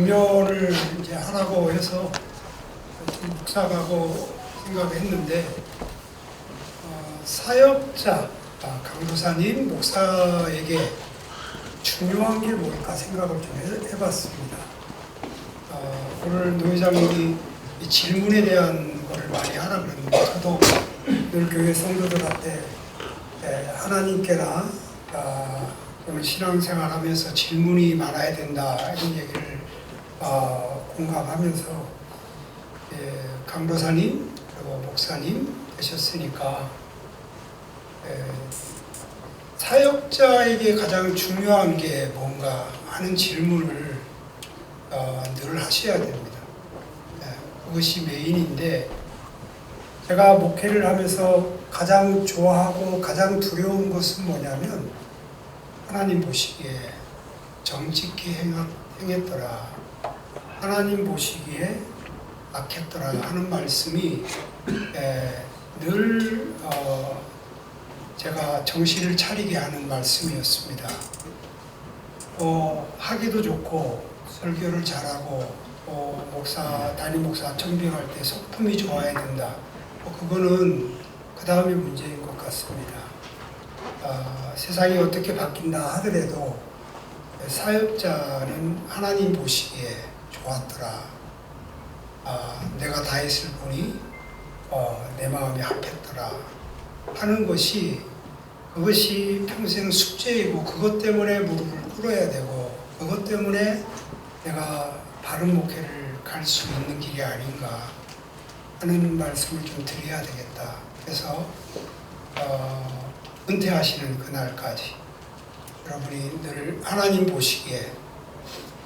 권면을 이제 하라고 해서 묵상하고 생각했는데 어, 사역자 아, 강도사님 목사에게 중요한 게 뭘까 생각을 좀 해- 해봤습니다. 어, 오늘 노 회장님이 이 질문에 대한 거를 많이 하라 그랬는데 저도 늘 교회 성도들한테 에, 하나님께나 아, 신앙생활하면서 질문이 많아야 된다 이런 얘기를 어, 공감하면서 예, 강도사님 그리고 목사님 되셨으니까 예, 사역자에게 가장 중요한 게 뭔가 하는 질문을 어, 늘 하셔야 됩니다. 예, 그것이 메인인데 제가 목회를 하면서 가장 좋아하고 가장 두려운 것은 뭐냐면 하나님 보시기에 정직히 행했더라 하나님 보시기에 악했더라 하는 말씀이 에, 늘 어, 제가 정신을 차리게 하는 말씀이었습니다. 어, 하기도 좋고 설교를 잘하고 어, 목사 담임 목사 청빙할 때 소품이 좋아야 된다. 뭐 그거는 그 다음이 문제인 것 같습니다. 아, 세상이 어떻게 바뀐다 하더라도 사역자는 하나님 보시기에 좋았더라. 아, 내가 다 했을 보니 어, 내 마음이 합했더라 하는 것이 그것이 평생 숙제이고 그것 때문에 무릎을 꿇어야 되고 그것 때문에 내가 바른 목회를 갈 수 있는 길이 아닌가 하는 말씀을 좀 드려야 되겠다. 그래서 어, 은퇴하시는 그날까지 여러분이 늘 하나님 보시기에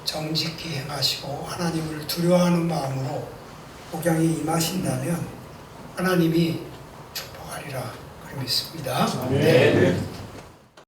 정직히 행하시고 하나님을 두려워하는 마음으로 복양에 임하신다면 하나님이 축복하리라 그리 믿습니다. 네.